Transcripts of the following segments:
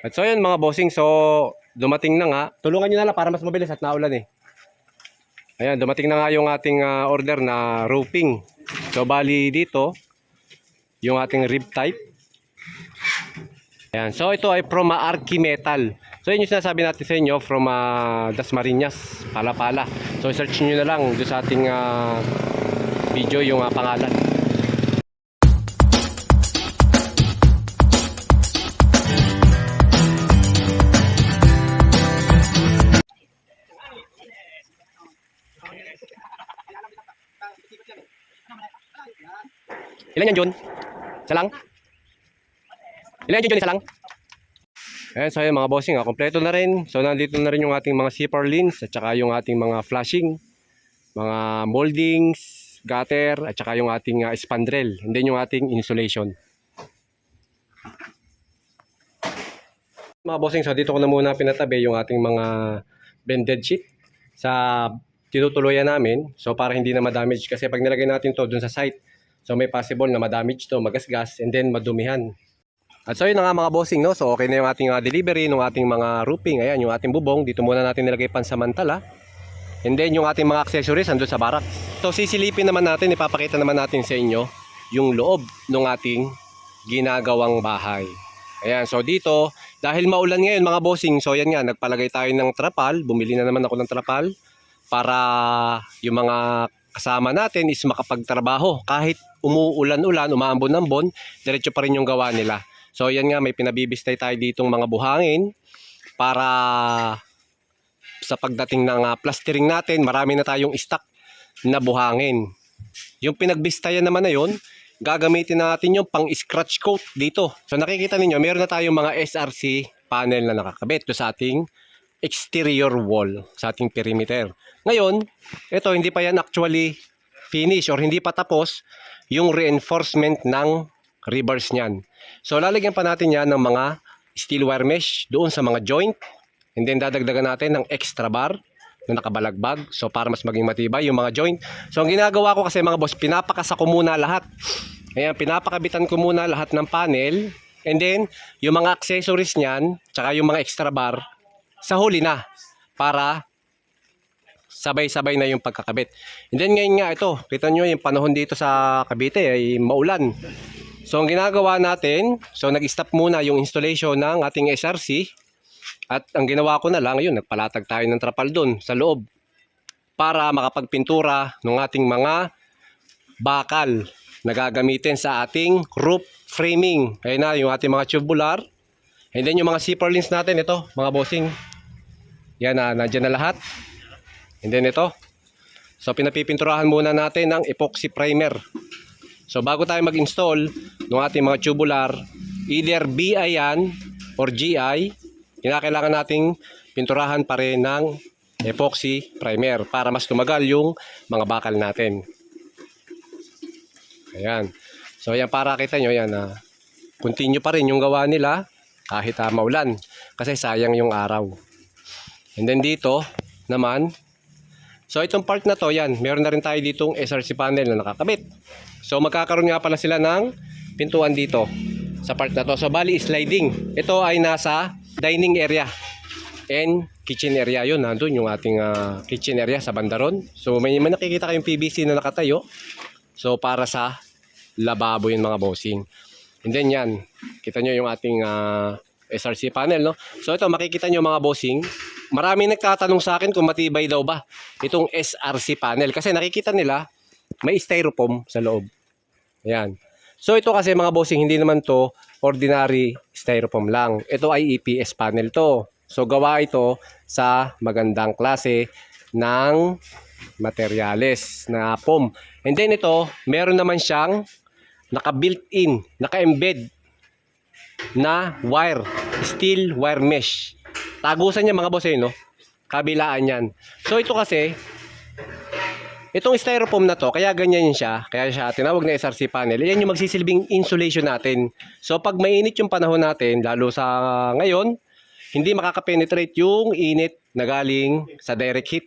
At so yun mga bossing, so dumating na nga. Tulungan nyo na lang para mas mabilis at naulan eh. Ayan, dumating na nga yung ating ah, order na roofing. So bali dito, yung ating rib type. Ayan, so ito ay from uh, Archi Metal. So yun yung sinasabi natin sa inyo from uh, Dasmariñas, Palapala. So search nyo na lang doon sa ating ah, video yung ah, pangalan. Ilan yan, John? Isa lang? Ilan yan, John? Isa lang? Ayan, so yun mga bossing, ah, kompleto na rin. So nandito na rin yung ating mga zipper lines at saka yung ating mga flashing, mga moldings, gutter, at saka yung ating uh, spandrel. And then yung ating insulation. Mga bossing, so dito ko na muna pinatabi yung ating mga bended sheet sa tinutuluyan namin. So para hindi na ma-damage kasi pag nilagay natin to dun sa site, so may possible na ma-damage to, magasgas, and then madumihan. At so yun na nga mga bossing, no? So okay na yung ating uh, delivery ng ating mga roofing. Ayan, yung ating bubong. Dito muna natin nilagay pansamantala. And then yung ating mga accessories andun sa barak. So sisilipin naman natin, ipapakita naman natin sa inyo yung loob ng ating ginagawang bahay. Ayan, so dito, dahil maulan ngayon mga bossing, so yan nga, nagpalagay tayo ng trapal. Bumili na naman ako ng trapal para yung mga kasama natin is makapagtrabaho. Kahit umuulan-ulan, umaambon-ambon, diretso pa rin yung gawa nila. So yan nga, may pinabibistay tayo ditong mga buhangin para sa pagdating ng ah, plastering natin, marami na tayong stock na buhangin. Yung pinagbistayan naman na yun, gagamitin natin yung pang scratch coat dito. So nakikita ninyo, meron na tayong mga SRC panel na nakakabit sa ating exterior wall, sa ating perimeter. Ngayon, ito hindi pa yan actually finish or hindi pa tapos yung reinforcement ng reverse niyan. So lalagyan pa natin yan ng mga steel wire mesh doon sa mga joint and then dadagdagan natin ng extra bar na nakabalagbag so para mas maging matibay yung mga joint. So ang ginagawa ko kasi mga boss, pinapakasa ko muna lahat. Ayan, pinapakabitan ko muna lahat ng panel and then yung mga accessories niyan tsaka yung mga extra bar sa huli na para sabay-sabay na yung pagkakabit. And then ngayon nga ito, kita nyo yung panahon dito sa Cavite ay maulan. So ang ginagawa natin, so nag-stop muna yung installation ng ating SRC at ang ginawa ko na lang, yun, nagpalatag tayo ng trapal doon sa loob para makapagpintura ng ating mga bakal na gagamitin sa ating roof framing. Ayun na, yung ating mga tubular. And then yung mga zipper lines natin, ito, mga bossing. Yan na, nandyan na lahat. And then ito. So pinapipinturahan muna natin ng epoxy primer. So bago tayo mag-install ng ating mga tubular, either BI yan or GI, kinakailangan nating pinturahan pa rin ng epoxy primer para mas tumagal yung mga bakal natin. Ayan. So yan para kita nyo yan na continue pa rin yung gawa nila kahit uh, maulan kasi sayang yung araw. And then dito naman So itong part na to, yan, meron na rin tayo ditong SRC panel na nakakabit. So magkakaroon nga pala sila ng pintuan dito sa part na to. So bali sliding. Ito ay nasa dining area and kitchen area yun. Nandun yung ating ah, kitchen area sa bandaron. So may, may nakikita kayong PVC na nakatayo. So para sa lababo yun mga bossing. And then yan, kita nyo yung ating ah, SRC panel, no? So ito, makikita nyo mga bossing, marami nagtatanong sa akin kung matibay daw ba itong SRC panel. Kasi nakikita nila, may styrofoam sa loob. Ayan. So ito kasi mga bossing, hindi naman to ordinary styrofoam lang. Ito ay EPS panel to. So gawa ito sa magandang klase ng materyales na foam. And then ito, meron naman siyang naka-built-in, naka-embed na wire, steel wire mesh. Tagusan niya mga boss eh, no? Kabilaan yan. So ito kasi, itong styrofoam na to, kaya ganyan siya, kaya siya tinawag na SRC panel, yan yung magsisilbing insulation natin. So pag mainit yung panahon natin, lalo sa ngayon, hindi makakapenetrate yung init na galing sa direct heat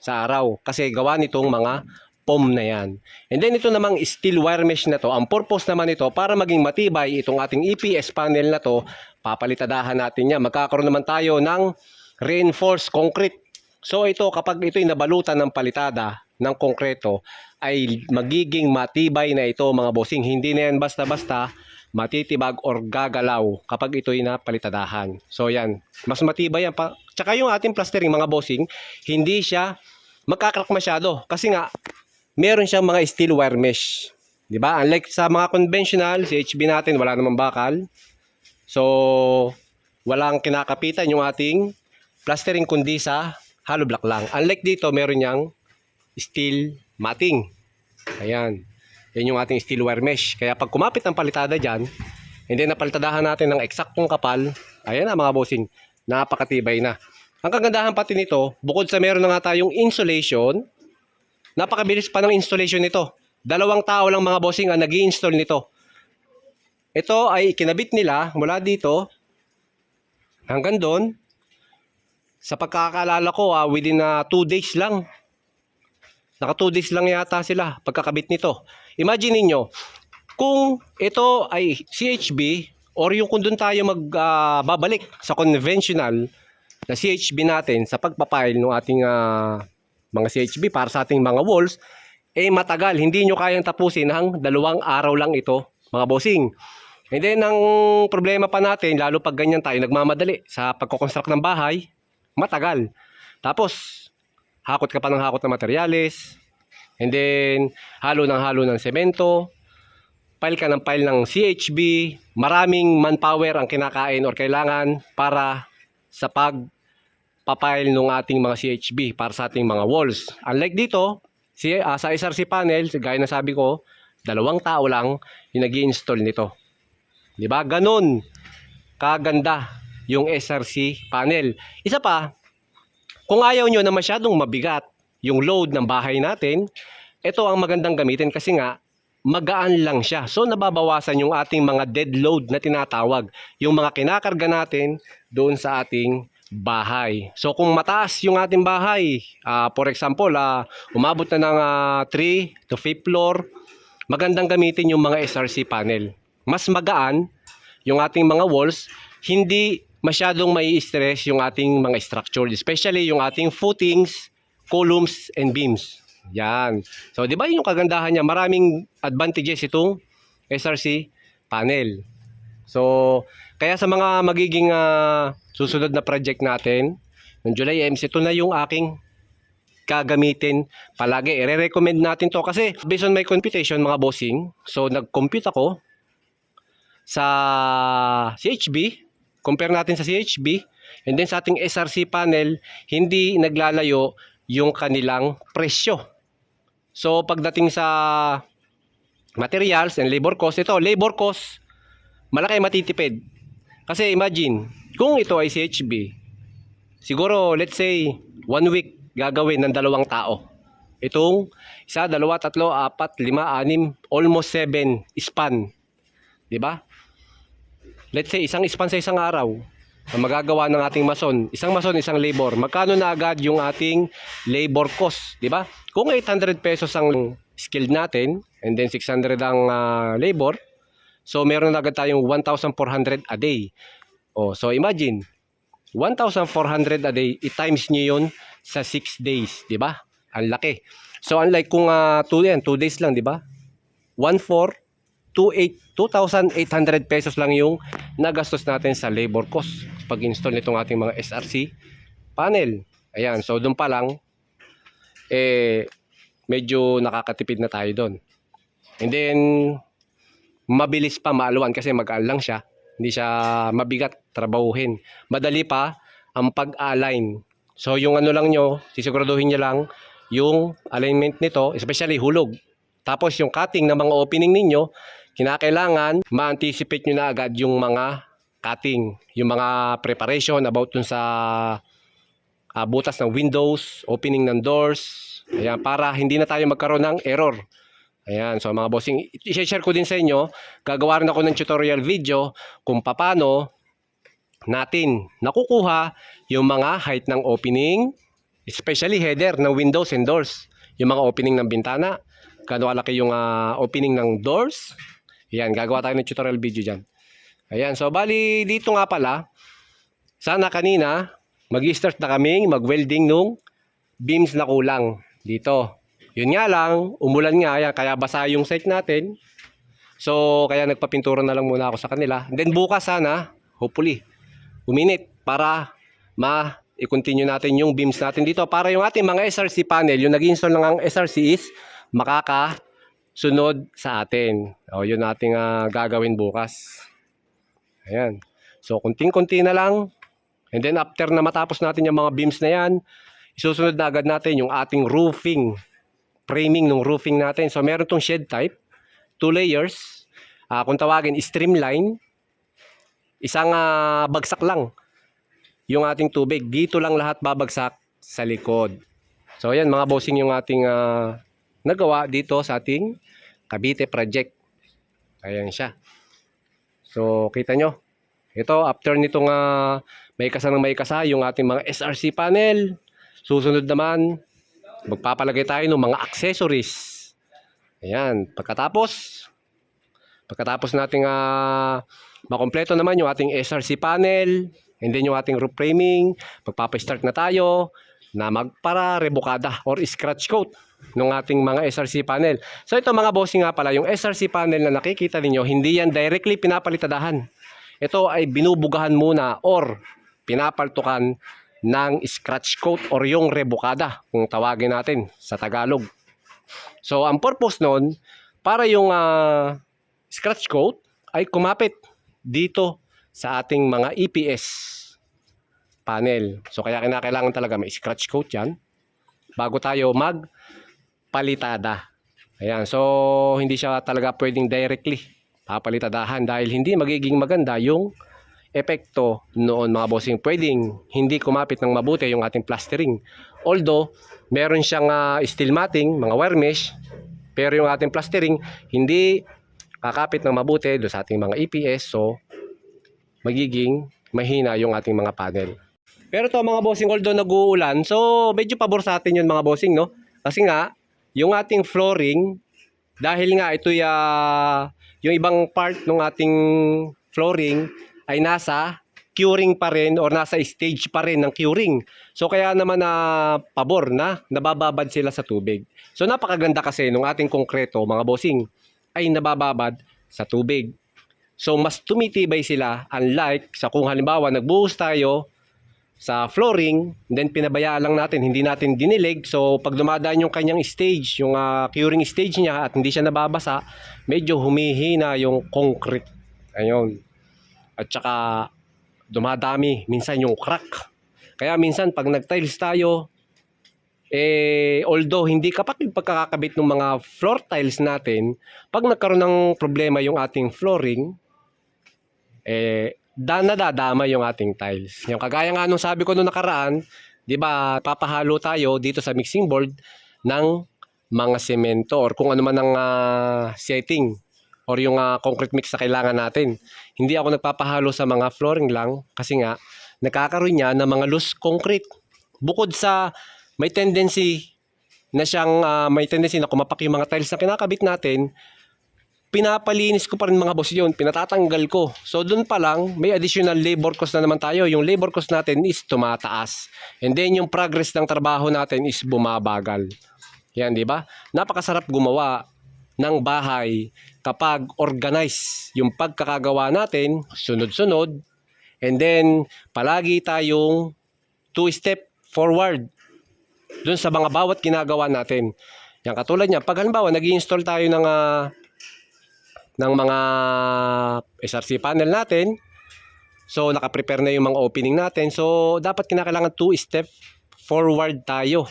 sa araw. Kasi gawa nitong mga foam na yan. And then ito namang steel wire mesh na to, ang purpose naman ito para maging matibay itong ating EPS panel na to, papalitadahan natin yan. Magkakaroon naman tayo ng reinforced concrete. So ito kapag ito'y nabalutan ng palitada ng konkreto ay magiging matibay na ito mga bossing. Hindi na yan basta-basta matitibag or gagalaw kapag ito'y napalitadahan. So yan, mas matibay yan pa. Tsaka yung ating plastering mga bossing, hindi siya magkakrak masyado kasi nga meron siyang mga steel wire mesh. 'Di ba? Unlike sa mga conventional, CHB natin wala namang bakal. So walang kinakapitan yung ating plastering kundi sa hollow block lang. Unlike dito, meron niyang steel matting. Ayan. Yan yung ating steel wire mesh. Kaya pag kumapit ang palitada dyan, hindi na palitadahan natin ng eksaktong kapal, ayan na mga bossing, napakatibay na. Ang kagandahan pati nito, bukod sa meron na nga tayong insulation, napakabilis pa ng installation nito. Dalawang tao lang mga bossing ang nag install nito. Ito ay kinabit nila mula dito hanggang doon. Sa pagkakaalala ko, ah, within 2 days lang. Naka 2 days lang yata sila pagkakabit nito. Imagine ninyo, kung ito ay CHB or yung kung doon tayo magbabalik sa conventional na CHB natin sa pagpapile ng ating ah, mga CHB para sa ating mga walls, eh matagal. Hindi nyo kayang tapusin hang dalawang araw lang ito, mga bossing. And then, ang problema pa natin, lalo pag ganyan tayo nagmamadali sa pagkoconstruct ng bahay, matagal. Tapos, hakot ka pa ng hakot ng materyales, and then, halo ng halo ng semento, pile ka ng pile ng CHB, maraming manpower ang kinakain or kailangan para sa pag papile ng ating mga CHB para sa ating mga walls. Unlike dito, si, ah, sa SRC panel, gaya na sabi ko, dalawang tao lang yung nag install nito. Di ba? Ganon kaganda yung SRC panel. Isa pa, kung ayaw nyo na masyadong mabigat yung load ng bahay natin, ito ang magandang gamitin kasi nga magaan lang siya. So nababawasan yung ating mga dead load na tinatawag. Yung mga kinakarga natin doon sa ating bahay. So kung mataas yung ating bahay, ah, for example, ah, umabot na ng 3 to 5 floor, magandang gamitin yung mga SRC panel. Mas magaan yung ating mga walls, hindi masyadong may stress yung ating mga structure, especially yung ating footings, columns, and beams. Yan. So, di ba yung kagandahan niya? Maraming advantages itong SRC panel. So, kaya sa mga magiging ah, susunod na project natin, ng July EMS, ito na yung aking gagamitin palagi. I-recommend natin to kasi based on my computation mga bossing, so nag-compute ako sa CHB, compare natin sa CHB, and then sa ating SRC panel, hindi naglalayo yung kanilang presyo. So pagdating sa materials and labor cost, ito labor cost, malaki matitipid. Kasi imagine, kung ito ay CHB, siguro let's say one week gagawin ng dalawang tao. Itong isa, dalawa, tatlo, apat, lima, anim, almost seven span. 'Di ba? Let's say isang span sa isang araw na magagawa ng ating mason, isang mason, isang labor, magkano na agad yung ating labor cost, 'di ba? Kung 800 pesos ang skilled natin and then 600 ang ah, labor, so meron na agad tayong 1,400 a day. Oh, so imagine 1,400 a day, i-times niyo yun sa 6 days, di ba? Ang laki. So unlike kung 2 yan, 2 days lang, di ba? 1,4, 2,8 2,800 pesos lang yung nagastos natin sa labor cost pag-install nitong ating mga SRC panel. Ayan, so doon pa lang, eh, medyo nakakatipid na tayo doon. And then, mabilis pa maaluan kasi mag-aal lang siya. Hindi siya mabigat trabahuhin. Madali pa ang pag-align. So yung ano lang nyo, sisiguraduhin nyo lang yung alignment nito, especially hulog. Tapos yung cutting ng mga opening ninyo, kinakailangan ma-anticipate nyo na agad yung mga cutting, yung mga preparation about dun sa ah, butas ng windows, opening ng doors, ayan, para hindi na tayo magkaroon ng error. Ayan, so mga bossing, i-share ko din sa inyo, gagawa rin ako ng tutorial video kung paano natin nakukuha yung mga height ng opening, especially header ng windows and doors. yung mga opening ng bintana, gaano kalaki yung ah, opening ng doors. Yan, gagawa tayo ng tutorial video dyan. Ayan, so bali dito nga pala, sana kanina, mag-start na kaming mag-welding nung beams na kulang dito. Yun nga lang, umulan nga, yan, kaya basa yung site natin. So, kaya nagpapintura na lang muna ako sa kanila. Then bukas sana, hopefully, uminit para ma i-continue natin yung beams natin dito para yung ating mga SRC panel, yung nag-install ng SRC is makaka sunod sa atin. O, yun nating ah, gagawin bukas. Ayan. So, kunting-kunti na lang. And then, after na matapos natin yung mga beams na yan, isusunod na agad natin yung ating roofing. Framing ng roofing natin. So, meron tong shed type. Two layers. Ah, kung tawagin, streamline. Isang ah, bagsak lang yung ating tubig. Dito lang lahat babagsak sa likod. So, ayan mga bossing yung ating ah, nagawa dito sa ating Cavite project. Ayan siya. So, kita nyo. Ito, after nitong uh, may kasa ng may kasa, yung ating mga SRC panel. Susunod naman, magpapalagay tayo ng mga accessories. Ayan. Pagkatapos, pagkatapos nating uh, makompleto naman yung ating SRC panel, and then yung ating roof framing, magpapa-start na tayo na magpara rebukada or scratch coat ng ating mga SRC panel. So ito mga bossing nga pala, yung SRC panel na nakikita ninyo, hindi yan directly pinapalitadahan. Ito ay binubugahan muna or pinapaltukan ng scratch coat or yung rebukada kung tawagin natin sa Tagalog. So ang purpose nun, para yung ah, scratch coat ay kumapit dito sa ating mga EPS panel. So kaya kinakailangan talaga may scratch coat yan bago tayo magpalitada. Ayan, so hindi siya talaga pwedeng directly papalitadahan dahil hindi magiging maganda yung epekto noon mga bossing. Pwedeng hindi kumapit ng mabuti yung ating plastering. Although, meron siyang ah, steel matting, mga wire mesh, pero yung ating plastering hindi kakapit ng mabuti do sa ating mga EPS. So, magiging mahina yung ating mga panel. Pero to mga bossing, although nag-uulan, so medyo pabor sa atin yun mga bossing, no? Kasi nga, yung ating flooring, dahil nga ito ya yung ibang part ng ating flooring ay nasa curing pa rin or nasa stage pa rin ng curing. So kaya naman na pabor na nabababad sila sa tubig. So napakaganda kasi nung ating konkreto mga bossing ay nabababad sa tubig. So mas tumitibay sila unlike sa kung halimbawa nagbuhos tayo sa flooring, then pinabayaan lang natin, hindi natin dinilig. So pag dumadaan yung kanyang stage, yung ah, curing stage niya at hindi siya nababasa, medyo humihina yung concrete. Ayun. At saka dumadami minsan yung crack. Kaya minsan pag nag-tiles tayo, eh, although hindi kapag pagkakakabit ng mga floor tiles natin, pag nagkaroon ng problema yung ating flooring, eh, da nadadama yung ating tiles. Yung kagaya nga nung sabi ko nung nakaraan, 'di ba, papahalo tayo dito sa mixing board ng mga semento or kung ano man ang ah, setting or yung ah, concrete mix na kailangan natin. Hindi ako nagpapahalo sa mga flooring lang kasi nga nagkakaroon niya ng mga loose concrete. Bukod sa may tendency na siyang ah, may tendency na kumapak yung mga tiles na kinakabit natin, pinapalinis ko pa rin mga boss yun, pinatatanggal ko. So doon pa lang, may additional labor cost na naman tayo. Yung labor cost natin is tumataas. And then yung progress ng trabaho natin is bumabagal. Yan, di ba? Napakasarap gumawa ng bahay kapag organize yung pagkakagawa natin, sunod-sunod, and then palagi tayong two-step forward dun sa mga bawat ginagawa natin. Yan, katulad niya, pag halimbawa nag install tayo ng ah, ng mga SRC panel natin. So, naka-prepare na yung mga opening natin. So, dapat kinakailangan two step forward tayo.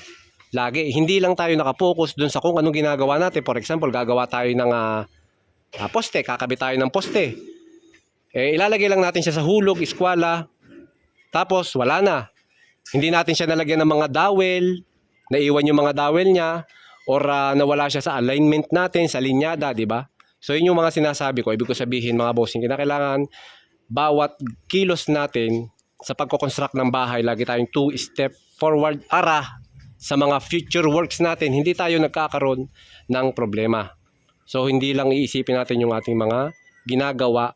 Lagi. Hindi lang tayo nakapokus dun sa kung anong ginagawa natin. For example, gagawa tayo ng ah, ah, poste. Kakabit tayo ng poste. Eh, ilalagay lang natin siya sa hulog, eskwala. Tapos, wala na. Hindi natin siya nalagyan ng mga dowel. Naiwan yung mga dowel niya. Or ah, nawala siya sa alignment natin, sa linyada, di ba? So yun yung mga sinasabi ko. Ibig ko sabihin mga bossing, kinakailangan bawat kilos natin sa pagko-construct ng bahay, lagi tayong two step forward para sa mga future works natin, hindi tayo nagkakaroon ng problema. So hindi lang iisipin natin yung ating mga ginagawa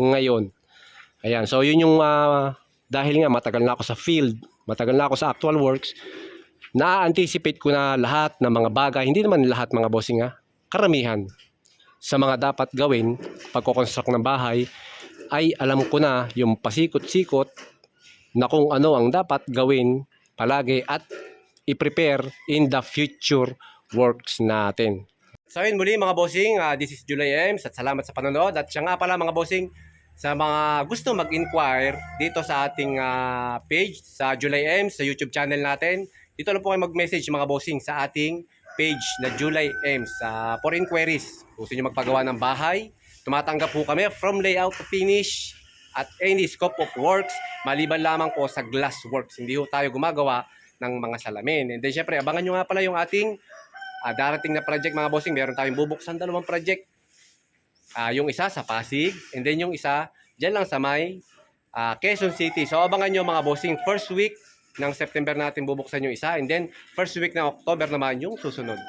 ngayon. Ayan, so yun yung ah, dahil nga matagal na ako sa field, matagal na ako sa actual works, na-anticipate ko na lahat ng mga bagay, hindi naman lahat mga bossing ha, karamihan sa mga dapat gawin pagko-construct ng bahay ay alam ko na yung pasikot-sikot na kung ano ang dapat gawin palagi at i-prepare in the future works natin. So yun muli mga bossing, ah, this is July Ems at salamat sa panonood at siya nga pala mga bossing sa mga gusto mag-inquire dito sa ating ah, page sa July Ems sa YouTube channel natin. Dito lang po kayo mag-message mga bossing sa ating page na July Ems sa for inquiries. Gusto nyo magpagawa ng bahay, tumatanggap po kami from layout to finish at any scope of works maliban lamang po sa glass works. Hindi ho tayo gumagawa ng mga salamin. And then syempre, abangan nyo nga pala yung ating ah, darating na project mga bossing. Meron tayong bubuksan dalawang project. Ah, yung isa sa Pasig and then yung isa dyan lang sa may ah, Quezon City. So abangan nyo mga bossing first week ng September natin bubuksan yung isa and then first week ng October naman yung susunod.